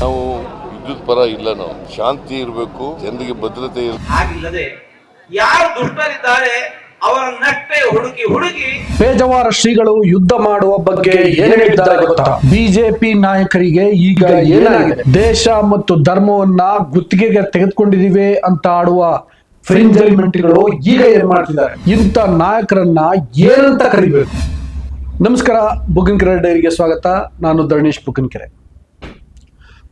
ನಾವು ವಿದ್ಯುತ್ ಪರ ಇಲ್ಲ ನಾವು. ಶಾಂತಿ ಇರಬೇಕು ಜನರಿಗೆ ಭದ್ರತೆ ಇರಬೇಕು ಹಾಗಿಲ್ಲದೆ ಯಾರು ದುಷ್ಟರಿದ್ದಾರೆ ನಟ್ಟೆ ಹುಡುಕಿ ಹುಡುಕಿ ಪೇಜಾವರ ಶ್ರೀಗಳು ಯುದ್ಧ ಮಾಡುವ ಬಗ್ಗೆ ಏನ್ ಹೇಳಿದ್ದಾರೆ ಗೊತ್ತಾ? ಬಿಜೆಪಿ ನಾಯಕರಿಗೆ ಈಗ ಏನಾಗಿದೆ? ದೇಶ ಮತ್ತು ಧರ್ಮವನ್ನ ಗುತ್ತಿಗೆಗೆ ತೆಗೆದುಕೊಂಡಿದೀವಿ ಅಂತ ಆಡುವ ಫ್ರಿಂಜ್ ಎಲಿಮೆಂಟ್ಗಳು ಈಗ ಏನ್ ಮಾಡ್ತಿದ್ದಾರೆ? ಇಂಥ ನಾಯಕರನ್ನ ಏನಂತ ಕರಿಬೇಕು? ನಮಸ್ಕಾರ ಬುಗನ್ಕೆರೆ ಡೈರಿಗೆ ಸ್ವಾಗತ. ನಾನು ಧರಣೇಶ್ ಬುಗನ್ಕೆರೆ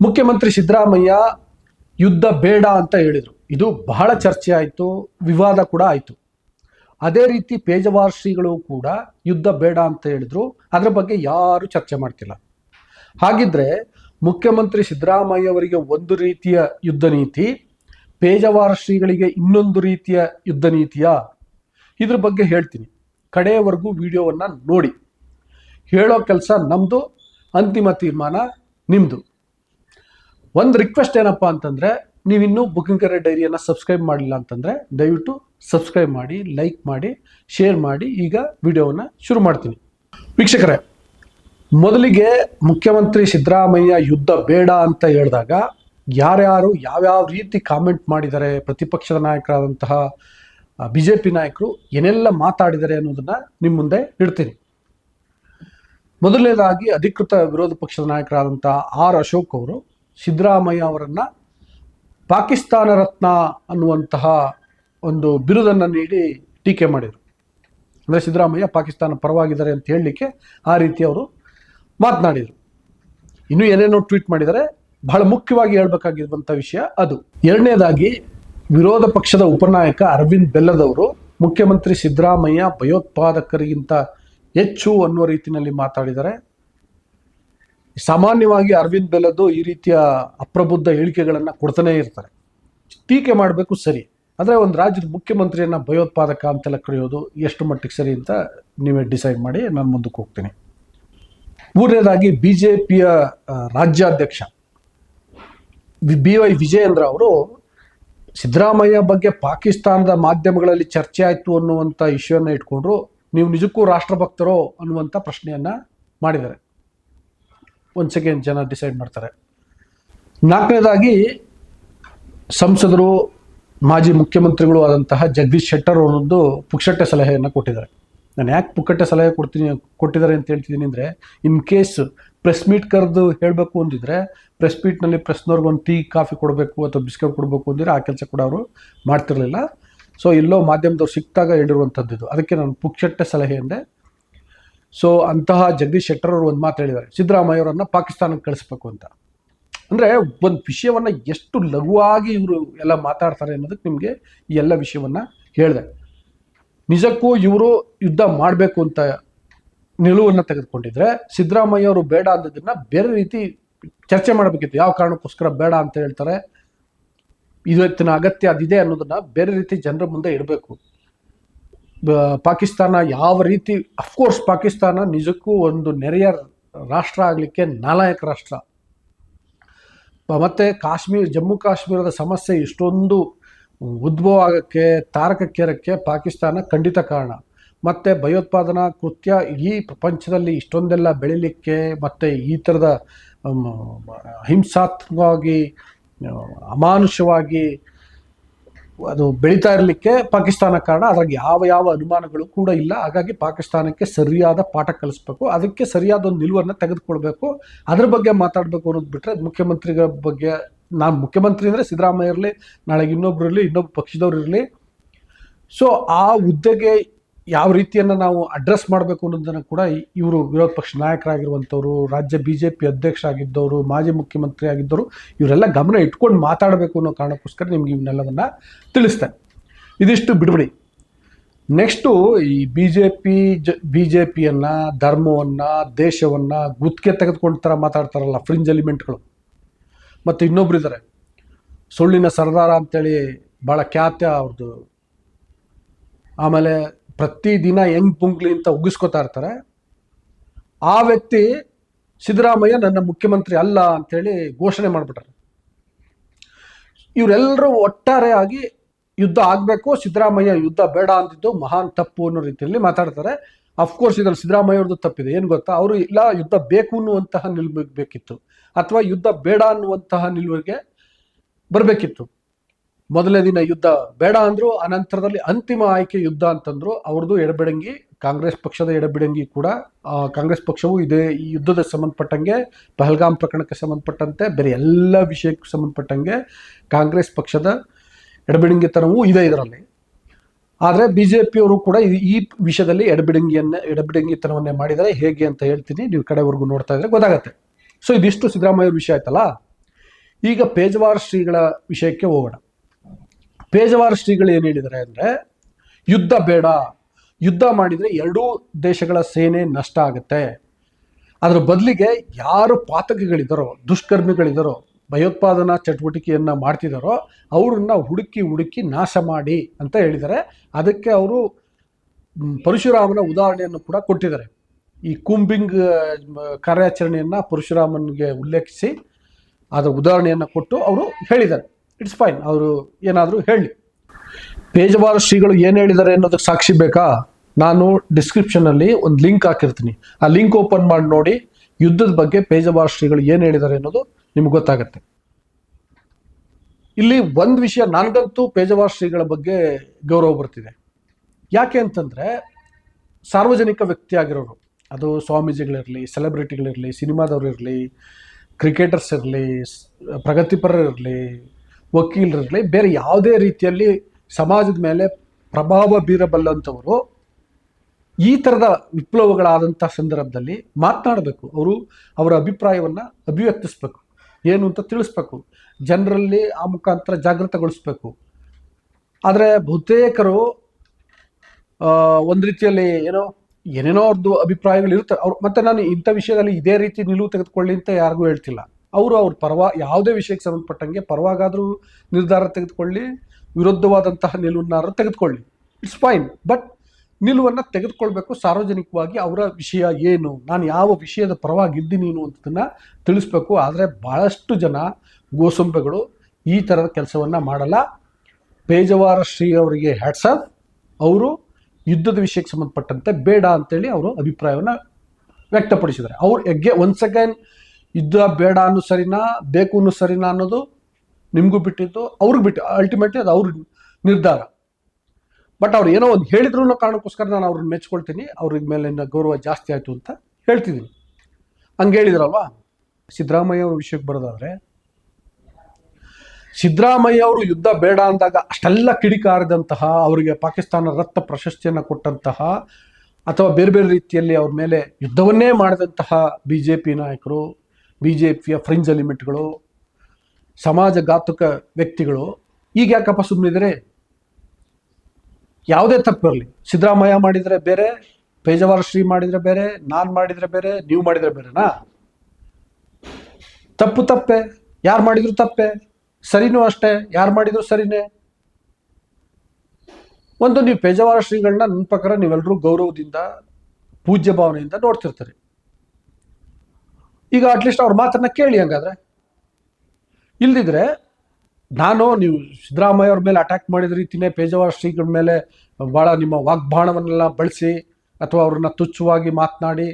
ಮುಖ್ಯಮಂತ್ರಿ ಸಿದ್ದರಾಮಯ್ಯ ಯುದ್ಧ ಬೇಡ ಅಂತ ಹೇಳಿದರು. ಇದು ಬಹಳ ಚರ್ಚೆ ಆಯಿತು, ವಿವಾದ ಕೂಡ ಆಯಿತು. ಅದೇ ರೀತಿ ಪೇಜವಾರ್ ಶ್ರೀಗಳು ಕೂಡ ಯುದ್ಧ ಬೇಡ ಅಂತ ಹೇಳಿದ್ರು. ಅದರ ಬಗ್ಗೆ ಯಾರು ಚರ್ಚೆ ಮಾಡ್ತಿಲ್ಲ. ಹಾಗಿದ್ರೆ ಮುಖ್ಯಮಂತ್ರಿ ಸಿದ್ದರಾಮಯ್ಯ ಅವರಿಗೆ ಒಂದು ರೀತಿಯ ಯುದ್ಧ ನೀತಿ ಪೇಜವಾರ ಶ್ರೀಗಳಿಗೆ ಇನ್ನೊಂದು ರೀತಿಯ ಯುದ್ಧ ನೀತಿಯ? ಇದ್ರ ಬಗ್ಗೆ ಹೇಳ್ತೀನಿ. ಕಡೆಯವರೆಗೂ ವಿಡಿಯೋವನ್ನ ನೋಡಿ. ಹೇಳೋ ಕೆಲಸ ನಮ್ಮದು ಅಂತಿಮ ತೀರ್ಮಾನ ನಿಮ್ಮದು ಒಂದು ರಿಕ್ವೆಸ್ಟ್ ಏನಪ್ಪ ಅಂತಂದರೆ ನೀವಿನ್ನೂ ಬುಕಿಂಗ್ ಕರೆ ಡೈರಿಯನ್ನು ಸಬ್ಸ್ಕ್ರೈಬ್ ಮಾಡಿಲ್ಲ ಅಂತಂದರೆ, ದಯವಿಟ್ಟು ಸಬ್ಸ್ಕ್ರೈಬ್ ಮಾಡಿ ಲೈಕ್ ಮಾಡಿ ಶೇರ್ ಮಾಡಿ, ಈಗ ವಿಡಿಯೋವನ್ನು ಶುರು ಮಾಡ್ತೀನಿ. ವೀಕ್ಷಕರೇ, ಮೊದಲಿಗೆ ಮುಖ್ಯಮಂತ್ರಿ ಸಿದ್ದರಾಮಯ್ಯ ಯುದ್ಧ ಬೇಡ ಅಂತ ಹೇಳಿದಾಗ ಯಾರ್ಯಾರು ಯಾವ್ಯಾವ ರೀತಿ ಕಾಮೆಂಟ್ ಮಾಡಿದ್ದಾರೆ, ಪ್ರತಿಪಕ್ಷದ ನಾಯಕರಾದಂತಹ ಬಿ ಜೆ ಪಿ ನಾಯಕರು ಏನೆಲ್ಲ ಮಾತಾಡಿದ್ದಾರೆ ಅನ್ನೋದನ್ನು ನಿಮ್ಮ ಮುಂದೆ ಇಡ್ತೀನಿ. ಮೊದಲನೇದಾಗಿ ಅಧಿಕೃತ ವಿರೋಧ ಪಕ್ಷದ ನಾಯಕರಾದಂತಹ ಆರ್ ಅಶೋಕ್ ಅವರು ಸಿದ್ದರಾಮಯ್ಯ ಅವರನ್ನು ಪಾಕಿಸ್ತಾನ ರತ್ನ ಅನ್ನುವಂತಹ ಒಂದು ಬಿರುದನ್ನು ನೀಡಿ ಟೀಕೆ ಮಾಡಿದರು. ಅಂದರೆ ಸಿದ್ದರಾಮಯ್ಯ ಪಾಕಿಸ್ತಾನ ಪರವಾಗಿದ್ದಾರೆ ಅಂತ ಹೇಳಲಿಕ್ಕೆ ಆ ರೀತಿ ಅವರು ಮಾತನಾಡಿದರು. ಇನ್ನೂ ಏನೇನೋ ಟ್ವೀಟ್ ಮಾಡಿದರೆ ಬಹಳ ಮುಖ್ಯವಾಗಿ ಹೇಳಬೇಕಾಗಿರುವಂಥ ವಿಷಯ ಅದು. ಎರಡನೇದಾಗಿ ವಿರೋಧ ಪಕ್ಷದ ಉಪನಾಯಕ ಅರವಿಂದ್ ಬೆಲ್ಲದವರು ಮುಖ್ಯಮಂತ್ರಿ ಸಿದ್ದರಾಮಯ್ಯ ಭಯೋತ್ಪಾದಕರಿಗಿಂತ ಹೆಚ್ಚು ಅನ್ನುವ ರೀತಿಯಲ್ಲಿ ಮಾತಾಡಿದ್ದಾರೆ. ಸಾಮಾನ್ಯವಾಗಿ ಅರವಿಂದ್ ಬೆಲ್ಲದ್ದು ಈ ರೀತಿಯ ಅಪ್ರಬುದ್ಧ ಹೇಳಿಕೆಗಳನ್ನು ಕೊಡ್ತಾನೆ ಇರ್ತಾರೆ. ಟೀಕೆ ಮಾಡಬೇಕು ಸರಿ. ಆದರೆ ಒಂದು ರಾಜ್ಯದ ಮುಖ್ಯಮಂತ್ರಿಯನ್ನು ಭಯೋತ್ಪಾದಕ ಅಂತೆಲ್ಲ ಕರೆಯೋದು ಎಷ್ಟು ಮಟ್ಟಿಗೆ ಸರಿ ಅಂತ ನೀವೇ ಡಿಸೈಡ್ ಮಾಡಿ ನಾನು ಮುಂದಕ್ಕೆ ಹೋಗ್ತೀನಿ. ಮೂರನೇದಾಗಿ ಬಿ ಜೆ ಪಿಯ ರಾಜ್ಯಾಧ್ಯಕ್ಷ ಬಿ ವೈ ವಿಜಯೇಂದ್ರ ಅವರು ಸಿದ್ದರಾಮಯ್ಯ ಬಗ್ಗೆ ಪಾಕಿಸ್ತಾನದ ಮಾಧ್ಯಮಗಳಲ್ಲಿ ಚರ್ಚೆ ಆಯಿತು ಅನ್ನುವಂಥ ವಿಷಯವನ್ನು ಇಟ್ಕೊಂಡ್ರು. ನೀವು ನಿಜಕ್ಕೂ ರಾಷ್ಟ್ರಭಕ್ತರೋ ಅನ್ನುವಂಥ ಪ್ರಶ್ನೆಯನ್ನು ಮಾಡಿದ್ದಾರೆ. ಒಂದು ಸೆಕೆಂಡ್ ಜನ ಡಿಸೈಡ್ ಮಾಡ್ತಾರೆ. ನಾಲ್ಕನೇದಾಗಿ ಸಂಸದರು, ಮಾಜಿ ಮುಖ್ಯಮಂತ್ರಿಗಳು ಆದಂತಹ ಜಗದೀಶ್ ಶೆಟ್ಟರ್ ಅವರೊಂದು ಪುಕ್ಷಟ್ಟೆ ಸಲಹೆಯನ್ನು ಕೊಟ್ಟಿದ್ದಾರೆ. ನಾನು ಯಾಕೆ ಪುಕ್ಕಟ್ಟೆ ಸಲಹೆ ಕೊಡ್ತೀನಿ, ಕೊಟ್ಟಿದ್ದಾರೆ ಅಂತ ಹೇಳ್ತಿದ್ದೀನಿ ಅಂದರೆ ಇನ್ ಕೇಸ್ ಪ್ರೆಸ್ ಮೀಟ್ ಕರೆದು ಹೇಳಬೇಕು ಅಂದಿದ್ರೆ ಪ್ರೆಸ್ ಮೀಟ್ನಲ್ಲಿ ಪ್ರೆಸ್ನವ್ರಿಗೆ ಒಂದು ಟೀ, ಕಾಫಿ ಕೊಡಬೇಕು ಅಥವಾ ಬಿಸ್ಕೆಟ್ ಕೊಡಬೇಕು ಅಂದಿದ್ರೆ ಆ ಕೆಲಸ ಕೂಡ ಅವರು ಮಾಡ್ತಿರಲಿಲ್ಲ. ಸೊ ಎಲ್ಲೋ ಮಾಧ್ಯಮದವ್ರು ಸಿಕ್ಕಿದಾಗ ಹೇಳಿರುವಂಥದ್ದು ಅದಕ್ಕೆ ನಾನು ಪುಕ್ಷಟ್ಟೆ ಸಲಹೆ ಎಂದೆ ಸೊ ಅಂತಹ ಜಗದೀಶ್ ಶೆಟ್ಟರ್ ಅವರು ಒಂದು ಮಾತು ಹೇಳಿದ್ದಾರೆ. ಸಿದ್ದರಾಮಯ್ಯ ಅವರನ್ನ ಪಾಕಿಸ್ತಾನಕ್ಕೆ ಕಳಿಸ್ಬೇಕು ಅಂತ. ಅಂದರೆ ಒಂದು ವಿಷಯವನ್ನು ಎಷ್ಟು ಲಘುವಾಗಿ ಇವರು ಎಲ್ಲ ಮಾತಾಡ್ತಾರೆ ಅನ್ನೋದಕ್ಕೆ ನಿಮಗೆ ಈ ಎಲ್ಲ ವಿಷಯವನ್ನು ಹೇಳಿದೆ. ನಿಜಕ್ಕೂ ಇವರು ಯುದ್ಧ ಮಾಡಬೇಕು ಅಂತ ನಿಲುವನ್ನು ತೆಗೆದುಕೊಂಡಿದ್ರೆ ಸಿದ್ದರಾಮಯ್ಯ ಅವರು ಬೇಡ ಅನ್ನೋದನ್ನು ಬೇರೆ ರೀತಿ ಚರ್ಚೆ ಮಾಡಬೇಕಿತ್ತು. ಯಾವ ಕಾರಣಕ್ಕೋಸ್ಕರ ಬೇಡ ಅಂತ ಹೇಳ್ತಾರೆ. ಇವತ್ತಿನ ಅಗತ್ಯ ಅದಿದೆ ಅನ್ನೋದನ್ನ ಬೇರೆ ರೀತಿ ಜನರ ಮುಂದೆ ಇಡಬೇಕು. ಪಾಕಿಸ್ತಾನ ಯಾವ ರೀತಿ ಅಫ್ಕೋರ್ಸ್ ಪಾಕಿಸ್ತಾನ ನಿಜಕ್ಕೂ ಒಂದು ನೆರೆಯ ರಾಷ್ಟ್ರ ಆಗಲಿಕ್ಕೆ ನಾಲಾಯಕ ರಾಷ್ಟ್ರ. ಮತ್ತು ಕಾಶ್ಮೀರ, ಜಮ್ಮು ಕಾಶ್ಮೀರದ ಸಮಸ್ಯೆ ಇಷ್ಟೊಂದು ಉದ್ಭವ ಆಗೋಕ್ಕೆ, ತಾರಕಕ್ಕೇರಕ್ಕೆ ಪಾಕಿಸ್ತಾನ ಖಂಡಿತ ಕಾರಣ. ಮತ್ತು ಭಯೋತ್ಪಾದನಾ ಕೃತ್ಯ ಈ ಪ್ರಪಂಚದಲ್ಲಿ ಇಷ್ಟೊಂದೆಲ್ಲ ಬೆಳಿಲಿಕ್ಕೆ, ಮತ್ತು ಈ ಥರದ ಹಿಂಸಾತ್ಮಕವಾಗಿ ಅಮಾನುಷವಾಗಿ ಅದು ಬೆಳೀತಾ ಇರಲಿಕ್ಕೆ ಪಾಕಿಸ್ತಾನ ಕಾರಣ. ಅದ್ರಾಗ ಯಾವ ಯಾವ ಅನುಮಾನಗಳು ಕೂಡ ಇಲ್ಲ. ಹಾಗಾಗಿ ಪಾಕಿಸ್ತಾನಕ್ಕೆ ಸರಿಯಾದ ಪಾಠ ಕಲಿಸ್ಬೇಕು. ಅದಕ್ಕೆ ಸರಿಯಾದ ಒಂದು ನಿಲುವನ್ನು ತೆಗೆದುಕೊಳ್ಬೇಕು. ಅದ್ರ ಬಗ್ಗೆ ಮಾತಾಡಬೇಕು ಅನ್ನೋದು ಬಿಟ್ಟರೆ ಮುಖ್ಯಮಂತ್ರಿಗಳ ಬಗ್ಗೆ, ನಾನು ಮುಖ್ಯಮಂತ್ರಿ ಅಂದರೆ ಸಿದ್ದರಾಮಯ್ಯ ಇರಲಿ, ನಾಳೆಗೆ ಇನ್ನೊಬ್ರು ಇರಲಿ ಇನ್ನೊಬ್ಬ ಪಕ್ಷದವ್ರು ಇರಲಿ. ಸೊ ಆ ಹುದ್ದೆಗೆ ಯಾವ ರೀತಿಯನ್ನು ನಾವು ಅಡ್ರೆಸ್ ಮಾಡಬೇಕು ಅನ್ನೋದನ್ನು ಕೂಡ ಇವರು ವಿರೋಧ ಪಕ್ಷ ನಾಯಕರಾಗಿರುವಂಥವ್ರು, ರಾಜ್ಯ ಬಿ ಜೆ ಪಿ ಅಧ್ಯಕ್ಷ ಆಗಿದ್ದವರು ಮಾಜಿ ಮುಖ್ಯಮಂತ್ರಿ ಆಗಿದ್ದವರು, ಇವರೆಲ್ಲ ಗಮನ ಇಟ್ಕೊಂಡು ಮಾತಾಡಬೇಕು ಅನ್ನೋ ಕಾರಣಕ್ಕೋಸ್ಕರ ನಿಮ್ಗೆ ಇವನ್ನೆಲ್ಲವನ್ನು ತಿಳಿಸ್ತೇನೆ. ಇದಿಷ್ಟು ಬಿಡುಬಿಡಿ ನೆಕ್ಸ್ಟು ಈ ಬಿ ಜೆ ಪಿ ಜ ಬಿ ಜೆ ಪಿಯನ್ನು ಧರ್ಮವನ್ನು, ದೇಶವನ್ನು ಗುತ್ತಿಗೆ ತೆಗೆದುಕೊಂಡು ಥರ ಮಾತಾಡ್ತಾರಲ್ಲ ಫ್ರಿಂಜ್ ಎಲಿಮೆಂಟ್ಗಳು ಮತ್ತು ಇನ್ನೊಬ್ರು ಇದ್ದಾರೆ ಸುಳ್ಳಿನ ಸರ್ದಾರ ಅಂತೇಳಿ ಭಾಳ ಖ್ಯಾತ ಅವ್ರದ್ದು ಆಮೇಲೆ ಪ್ರತಿದಿನ ಹೆಂಗ್ ಪುಂಗ್ಲಿ ಅಂತ ಉಗಿಸ್ಕೊತಾ ಇರ್ತಾರೆ. ಆ ವ್ಯಕ್ತಿ ಸಿದ್ದರಾಮಯ್ಯ ನನ್ನ ಮುಖ್ಯಮಂತ್ರಿ ಅಲ್ಲ ಅಂತೇಳಿ ಘೋಷಣೆ ಮಾಡಿಬಿಟ್ರೆ. ಇವರೆಲ್ಲರೂ ಒಟ್ಟಾರೆಯಾಗಿ ಯುದ್ಧ ಆಗಬೇಕು, ಸಿದ್ದರಾಮಯ್ಯ ಯುದ್ಧ ಬೇಡ ಅಂತಿದ್ದು ಮಹಾನ್ ತಪ್ಪು ಅನ್ನೋ ರೀತಿಯಲ್ಲಿ ಮಾತಾಡ್ತಾರೆ. ಅಫ್ಕೋರ್ಸ್ ಇದ್ರಲ್ಲಿ ಸಿದ್ದರಾಮಯ್ಯ ಅವ್ರದ್ದು ತಪ್ಪಿದೆ, ಏನು ಗೊತ್ತಾ? ಅವರು ಇಲ್ಲ, ಯುದ್ಧ ಬೇಕು ಅನ್ನುವಂತಹ ನಿಲ್ಬೇಕಿತ್ತು ಬೇಕಿತ್ತು, ಅಥವಾ ಯುದ್ಧ ಬೇಡ ಅನ್ನುವಂತಹ ನಿಲುವಿಗೆ ಬರಬೇಕಿತ್ತು. ಮೊದಲನೇ ದಿನ ಯುದ್ಧ ಬೇಡ ಅಂದ್ರು, ಅನಂತರದಲ್ಲಿ ಅಂತಿಮ ಆಯ್ಕೆ ಯುದ್ಧ ಅಂತಂದ್ರು, ಅವ್ರದ್ದು ಎಡಬಿಡಂಗಿ, ಕಾಂಗ್ರೆಸ್ ಪಕ್ಷದ ಎಡಬಿಡಂಗಿ ಕೂಡ ಕಾಂಗ್ರೆಸ್ ಪಕ್ಷವು ಇದೇ ಈ ಯುದ್ಧದ ಸಂಬಂಧಪಟ್ಟಂಗೆ ಪಹಲ್ಗಾಮ್ ಪ್ರಕರಣಕ್ಕೆ ಸಂಬಂಧಪಟ್ಟಂತೆ, ಬೇರೆ ಎಲ್ಲ ವಿಷಯಕ್ಕೆ ಸಂಬಂಧಪಟ್ಟಂಗೆ ಕಾಂಗ್ರೆಸ್ ಪಕ್ಷದ ಎಡಬಿಡಂಗಿತನವೂ ಇದೆ ಇದರಲ್ಲಿ. ಆದರೆ ಬಿ ಜೆ ಪಿಯವರು ಕೂಡ ಈ ವಿಷಯದಲ್ಲಿ ಎಡಬಿಡಂಗಿಯನ್ನ ಎಡಬಿಡಂಗಿತನವನ್ನೇ ಮಾಡಿದರೆ ಹೇಗೆ ಅಂತ ಹೇಳ್ತೀನಿ, ನೀವು ಕಡೆವರೆಗೂ ನೋಡ್ತಾ ಇದ್ರೆ ಗೊತ್ತಾಗತ್ತೆ. ಸೊ ಇದಿಷ್ಟು ಸಿದ್ದರಾಮಯ್ಯ ವಿಷಯ ಆಯ್ತಲ್ಲ? ಈಗ ಪೇಜ್ವಾರ್ ಶ್ರೀಗಳ ವಿಷಯಕ್ಕೆ ಹೋಗೋಣ. ಪೇಜವಾರ ಶ್ರೀಗಳು ಏನು ಹೇಳಿದ್ದಾರೆ ಅಂದರೆ, ಯುದ್ಧ ಬೇಡ. ಯುದ್ಧ ಮಾಡಿದರೆ ಎರಡೂ ದೇಶಗಳ ಸೇನೆ ನಷ್ಟ ಆಗುತ್ತೆ. ಅದರ ಬದಲಿಗೆ ಯಾರು ಪಾತಕಿಗಳಿದ್ದಾರೋ, ದುಷ್ಕರ್ಮಿಗಳಿದ್ದಾರೋ, ಭಯೋತ್ಪಾದನಾ ಚಟುವಟಿಕೆಯನ್ನು ಮಾಡ್ತಿದ್ದಾರೋ, ಅವ್ರನ್ನ ಹುಡುಕಿ ಹುಡುಕಿ ನಾಶ ಮಾಡಿ ಅಂತ ಹೇಳಿದ್ದಾರೆ. ಅದಕ್ಕೆ ಅವರು ಪರಶುರಾಮನ ಉದಾಹರಣೆಯನ್ನು ಕೂಡ ಕೊಟ್ಟಿದ್ದಾರೆ. ಈ ಕುಂಬಿಂಗ್ ಕಾರ್ಯಾಚರಣೆಯನ್ನು ಪರಶುರಾಮನಿಗೆ ಉಲ್ಲೇಖಿಸಿ ಅದರ ಉದಾಹರಣೆಯನ್ನು ಕೊಟ್ಟು ಅವರು ಹೇಳಿದ್ದಾರೆ. ಇಟ್ಸ್ ಫೈನ್ ಅವರು ಏನಾದರೂ ಹೇಳಿ. ಪೇಜವಾರ ಶ್ರೀಗಳು ಏನು ಹೇಳಿದ್ದಾರೆ ಅನ್ನೋದಕ್ಕೆ ಸಾಕ್ಷಿ ಬೇಕಾ? ನಾನು ಡಿಸ್ಕ್ರಿಪ್ಷನಲ್ಲಿ ಒಂದು ಲಿಂಕ್ ಹಾಕಿರ್ತೀನಿ. ಆ ಲಿಂಕ್ ಓಪನ್ ಮಾಡಿ ನೋಡಿ, ಯುದ್ಧದ ಬಗ್ಗೆ ಪೇಜವಾರ ಶ್ರೀಗಳು ಏನು ಹೇಳಿದ್ದಾರೆ ಅನ್ನೋದು ನಿಮ್ಗೆ ಗೊತ್ತಾಗುತ್ತೆ. ಇಲ್ಲಿ ಒಂದು ವಿಷಯ ನನಗಂತೂ ಪೇಜವಾರ ಶ್ರೀಗಳ ಬಗ್ಗೆ ಗೌರವ ಬರ್ತಿದೆ. ಯಾಕೆ ಅಂತಂದರೆ, ಸಾರ್ವಜನಿಕ ವ್ಯಕ್ತಿ ಆಗಿರೋರು, ಅದು ಸ್ವಾಮೀಜಿಗಳಿರಲಿ ಸೆಲೆಬ್ರಿಟಿಗಳಿರಲಿ ಸಿನಿಮಾದವ್ರು ಇರಲಿ ಕ್ರಿಕೆಟರ್ಸ್ ಇರಲಿ ಪ್ರಗತಿಪರರು ಇರಲಿ ವಕೀಲರಿರಲಿ, ಬೇರೆ ಯಾವುದೇ ರೀತಿಯಲ್ಲಿ ಸಮಾಜದ ಮೇಲೆ ಪ್ರಭಾವ ಬೀರಬಲ್ಲಂಥವರು ಈ ಥರದ ವಿಪ್ಲವಗಳಾದಂಥ ಸಂದರ್ಭದಲ್ಲಿ ಮಾತನಾಡಬೇಕು. ಅವರು ಅವರ ಅಭಿಪ್ರಾಯವನ್ನು ಅಭಿವ್ಯಕ್ತಿಸ್ಬೇಕು. ಏನು ಅಂತ ತಿಳಿಸ್ಬೇಕು. ಜನರಲ್ಲಿ ಆ ಮುಖಾಂತರ ಜಾಗೃತಗೊಳಿಸ್ಬೇಕು. ಆದರೆ ಬಹುತೇಕರು ಒಂದು ರೀತಿಯಲ್ಲಿ ಏನೋ, ಏನೇನೋ ಅವ್ರದ್ದು ಅಭಿಪ್ರಾಯಗಳು ಇರುತ್ತೆ ಅವ್ರು, ಮತ್ತು ನಾನು ಇಂಥ ವಿಷಯದಲ್ಲಿ ಇದೇ ರೀತಿ ನಿಲುವು ತೆಗೆದುಕೊಳ್ಳಿ ಅಂತ ಯಾರಿಗೂ ಹೇಳ್ತಿಲ್ಲ. ಅವರು ಅವ್ರ ಪರವಾ, ಯಾವುದೇ ವಿಷಯಕ್ಕೆ ಸಂಬಂಧಪಟ್ಟಂಗೆ ಪರವಾಗಾದರೂ ನಿರ್ಧಾರ ತೆಗೆದುಕೊಳ್ಳಿ, ವಿರುದ್ಧವಾದಂತಹ ನಿಲುವನ್ನಾದ್ರೂ ತೆಗೆದುಕೊಳ್ಳಿ. ಇಟ್ಸ್ ಫೈನ್ ಬಟ್ ನಿಲುವನ್ನು ತೆಗೆದುಕೊಳ್ಬೇಕು ಸಾರ್ವಜನಿಕವಾಗಿ ಅವರ ವಿಷಯ ಏನು, ನಾನು ಯಾವ ವಿಷಯದ ಪರವಾಗಿದ್ದೀನಿ ಅನ್ನುವಂಥದ್ದನ್ನು ತಿಳಿಸ್ಬೇಕು. ಆದರೆ ಭಾಳಷ್ಟು ಜನ ಗೋಸಂಬೆಗಳು ಈ ಥರದ ಕೆಲಸವನ್ನು ಮಾಡಲ್ಲ. ಪೇಜವಾರ ಶ್ರೀ ಅವರಿಗೆ ಹ್ಯಾಟ್ಸಪ್ ಅವರು ಯುದ್ಧದ ವಿಷಯಕ್ಕೆ ಸಂಬಂಧಪಟ್ಟಂತೆ ಬೇಡ ಅಂತೇಳಿ ಅವರು ಅಭಿಪ್ರಾಯವನ್ನು ವ್ಯಕ್ತಪಡಿಸಿದ್ದಾರೆ. ಅವ್ರು ಎಗ್ಗೆ ಒನ್ಸ್ ಸೆಕೆಂಡ್ ಯುದ್ಧ ಬೇಡ ಅನ್ನೋ ಸರಿನಾ, ಬೇಕು ಅನ್ನೋ ಸರಿನಾ ಅನ್ನೋದು ನಿಮಗೂ ಬಿಟ್ಟಿದ್ದು ಅವ್ರಿಗೆ ಬಿಟ್ಟು ಅಲ್ಟಿಮೇಟ್ಲಿ ಅದು ಅವ್ರ ನಿರ್ಧಾರ. ಬಟ್ ಅವ್ರು ಏನೋ ಒಂದು ಹೇಳಿದ್ರು ಅನ್ನೋ ಕಾರಣಕ್ಕೋಸ್ಕರ ನಾನು ಅವ್ರನ್ನ ಮೆಚ್ಕೊಳ್ತೀನಿ ಮೇಲೆ ಮೇಲಿನ ಗೌರವ ಜಾಸ್ತಿ ಆಯಿತು ಅಂತ ಹೇಳ್ತಿದ್ದೀನಿ ಹಂಗೆ ಹೇಳಿದ್ರಲ್ವಾ? ಸಿದ್ದರಾಮಯ್ಯ ಅವ್ರ ವಿಷಯಕ್ಕೆ ಬರೋದಾದ್ರೆ, ಸಿದ್ದರಾಮಯ್ಯ ಅವರು ಯುದ್ಧ ಬೇಡ ಅಂದಾಗ ಅಷ್ಟೆಲ್ಲ ಕಿಡಿಕಾರಿದಂತಹ, ಅವರಿಗೆ ಪಾಕಿಸ್ತಾನ ರಕ್ತ ಪ್ರಶಸ್ತಿಯನ್ನು ಕೊಟ್ಟಂತಹ, ಅಥವಾ ಬೇರೆ ಬೇರೆ ರೀತಿಯಲ್ಲಿ ಅವ್ರ ಮೇಲೆ ಯುದ್ಧವನ್ನೇ ಮಾಡಿದಂತಹ ಬಿ ಜೆ ಪಿ ನಾಯಕರು ಬಿ ಜೆ ಪಿಯ ಫ್ರಿಂಜ್ ಎಲಿಮೆಂಟ್ಗಳು ಸಮಾಜ ಘಾತುಕ ವ್ಯಕ್ತಿಗಳು, ಈಗ ಯಾಕಪ್ಪ ಸುಮ್ಮನಿದ್ರೆ ಯಾವುದೇ ತಪ್ಪಿರಲಿ ಸಿದ್ದರಾಮಯ್ಯ ಮಾಡಿದರೆ ಬೇರೆ, ಪೇಜವಾರ ಶ್ರೀ ಮಾಡಿದರೆ ಬೇರೆ, ನಾನು ಮಾಡಿದರೆ ಬೇರೆ, ನೀವು ಮಾಡಿದರೆ ಬೇರೆನಾ? ತಪ್ಪು ತಪ್ಪೆ. ಯಾರು ಮಾಡಿದ್ರು ತಪ್ಪೆ. ಸರಿನೂ ಅಷ್ಟೇ. ಯಾರು ಮಾಡಿದ್ರು ಸರಿನೇ. ಒಂದು ನೀವು ಪೇಜಾವರ ಶ್ರೀಗಳನ್ನ ನನ್ನ ಪ್ರಕಾರ ನೀವೆಲ್ಲರೂ ಗೌರವದಿಂದ, ಪೂಜ್ಯ ಭಾವನೆಯಿಂದ ನೋಡ್ತಿರ್ತೀರಿ. ಈಗ ಅಟ್ಲೀಸ್ಟ್ ಅವ್ರ ಮಾತನ್ನ ಕೇಳಿ ಹಂಗಾದ್ರೆ. ಇಲ್ದಿದ್ರೆ ನಾನು, ನೀವು ಸಿದ್ದರಾಮಯ್ಯ ಅವ್ರ ಮೇಲೆ ಅಟ್ಯಾಕ್ ಮಾಡಿದ ರೀತಿನೇ ಪೇಜಾವರ ಶ್ರೀಗಳ ಮೇಲೆ ಭಾಳ ನಿಮ್ಮ ವಾಗ್ಬಾಣವನ್ನೆಲ್ಲ ಬಳಸಿ ಅಥವಾ ಅವ್ರನ್ನ ತುಚ್ಛವಾಗಿ ಮಾತನಾಡಿ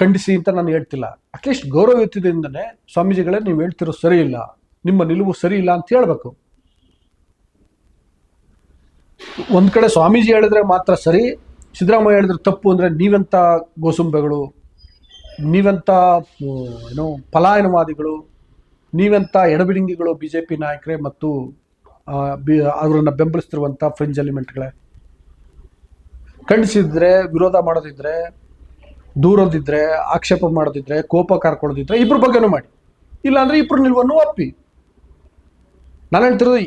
ಖಂಡಿಸಿ ಅಂತ ನಾನು ಹೇಳ್ತಿಲ್ಲ. ಅಟ್ಲೀಸ್ಟ್ ಗೌರವಯುತದಿಂದನೇ ಸ್ವಾಮೀಜಿಗಳೇ ನೀವು ಹೇಳ್ತಿರೋ ಸರಿ ಇಲ್ಲ. ನಿಮ್ಮ ನಿಲುವು ಸರಿ ಇಲ್ಲ ಅಂತ ಹೇಳ್ಬೇಕು. ಒಂದು ಕಡೆ ಸ್ವಾಮೀಜಿ ಹೇಳಿದ್ರೆ ಮಾತ್ರ ಸರಿ, ಸಿದ್ದರಾಮಯ್ಯ ಹೇಳಿದ್ರೆ ತಪ್ಪು ಅಂದರೆ ನೀವೆಂಥ ಗೋಸುಂಬೆಗಳು? ಹ್ಮ್, ಏನು ಪಲಾಯನವಾದಿಗಳು ನೀವೆಂತ ಎಡಬಿಡಿಂಗಿಗಳು ಬಿ ಜೆ ಪಿ ನಾಯಕರೇ ಮತ್ತು ಬಿ ಅವರನ್ನು ಬೆಂಬಲಿಸ್ತಿರುವಂಥ ಫ್ರೆಂಚ್ ಎಲಿಮೆಂಟ್ಗಳೇ. ಖಂಡಿಸಿದ್ರೆ ವಿರೋಧ ಮಾಡೋದಿದ್ರೆ ದೂರದಿದ್ರೆ ಆಕ್ಷೇಪ ಮಾಡೋದಿದ್ರೆ ಕೋಪ ಕಾರ್ಕೊಳ್ಳೋದಿದ್ರೆ ಇಬ್ಬರ ಬಗ್ಗೆನೂ ಮಾಡಿ. ಇಲ್ಲಾಂದರೆ ಇಬ್ಬರು ನಿಲುವನ್ನು ಒಪ್ಪಿ. ನಾನು ಹೇಳ್ತಿರೋದು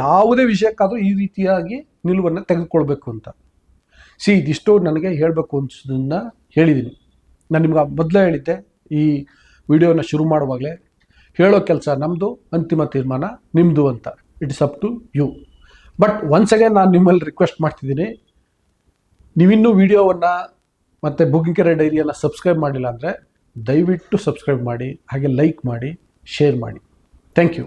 ಯಾವುದೇ ವಿಷಯಕ್ಕಾದರೂ ಈ ರೀತಿಯಾಗಿ ನಿಲುವನ್ನು ತೆಗೆದುಕೊಳ್ಬೇಕು ಅಂತ. ಸಿ ಇದಿಷ್ಟು ನನಗೆ ಹೇಳಬೇಕು ಅನ್ಸೋದನ್ನ ಹೇಳಿದ್ದೀನಿ ನಾನು ನಿಮ್ಗೆ ಮೊದಲೇ ಹೇಳಿದ್ದೆ, ಈ ವಿಡಿಯೋನ ಶುರು ಮಾಡುವಾಗಲೇ, ಹೇಳೋ ಕೆಲಸ ನಮ್ಮದು ಅಂತಿಮ ತೀರ್ಮಾನ ನಿಮ್ಮದು ಅಂತ. It's up to you but once again ನಾನು ನಿಮ್ಮಲ್ಲಿ ರಿಕ್ವೆಸ್ಟ್ ಮಾಡ್ತಿದ್ದೀನಿ, ನೀವಿನ್ನೂ ವಿಡಿಯೋವನ್ನು ಮತ್ತು ಕೆರೆ ಡೈರಿಯನ್ನು ಸಬ್ಸ್ಕ್ರೈಬ್ ಮಾಡಿಲ್ಲ ಅಂದರೆ ದಯವಿಟ್ಟು ಸಬ್ಸ್ಕ್ರೈಬ್ ಮಾಡಿ, ಹಾಗೆ ಲೈಕ್ ಮಾಡಿ ಶೇರ್ ಮಾಡಿ. Thank you